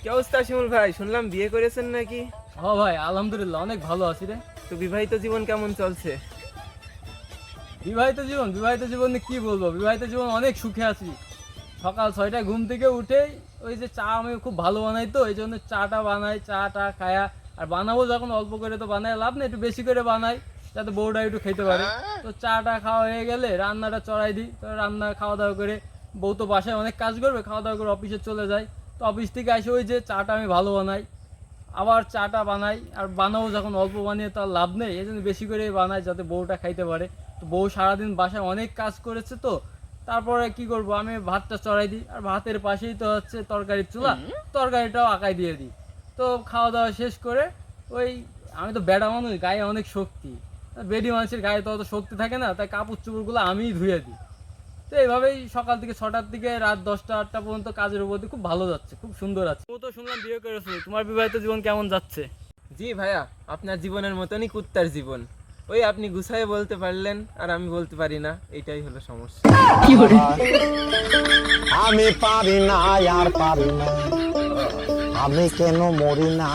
কি অবস্থা শিমুল ভাই? শুনলাম বিয়ে করেছেন নাকি? হ ভাই আলহামদুলিল্লাহ অনেক ভালো আছি রে। তো বিবাহিত জীবন কেমন চলছে? বিবাহিত জীবন বিবাহিত জীবনে কি বলব? বিবাহিত জীবন অনেক সুখে আছি। সকাল ছয়টায় ঘুম থেকে উঠেই ওই যে চা আমি খুব ভালো বানাই তো এই জন্য চাটা বানাই চাটা খায়া। আর বানাবো যখন অল্প করে তো বানাই লাভ নেই একটু বেশি করে বানাই যাতে বউটা একটু খেতে পারে। তো চাটা খাওয়া হয়ে গেলে রান্নাটা চড়াই দিই তো রান্না খাওয়া দাওয়া করে বউ তো বাসায় অনেক কাজ করবে খাওয়া দাওয়া করে অফিসে চলে যায়। তো অফিস থেকে আসে ওই যে চাটা আমি ভালো বানাই। আবার চাটা বানাই, আর বানাবো যখন অল্প বানিয়ে তার লাভ নেই এই জন্য বেশি করে বানাই যাতে বউটা খাইতে পারে। তো বউ সারাদিন বাসায় অনেক কাজ করেছে তো, তারপরে কি করব, আমি ভাতটা চড়াই দিই। আর ভাতের পাশেই তো হচ্ছে তরকারির চুলা, তরকারিটাও আঁকাই দিয়ে দিই। তো খাওয়া দাওয়া শেষ করে ওই, আমি তো বেড়া মানুষ, গায়ে অনেক শক্তি। বেডি মানুষের গায়ে তো অত শক্তি থাকে না, তাই কাপড় চোপড়গুলো আমিই ধুয়ে দিই। তো এইভাবেই সকাল থেকে ছটার থেকে রাত দশটা আটটা পর্যন্ত কাজের উপর খুব ভালো যাচ্ছে খুব সুন্দর আছে। ও তো শুনলাম বিয়ে করেছ তোমার বিবাহিত জীবন কেমন যাচ্ছে? জি ভাইয়া আপনার জীবনের মতনই কুত্তার জীবন। ওই আপনি গুছায় বলতে পারলেন আর আমি বলতে পারি না এটাই হলো সমস্যা। আমি পারি না আর পারি না। আমি কেন মরি না?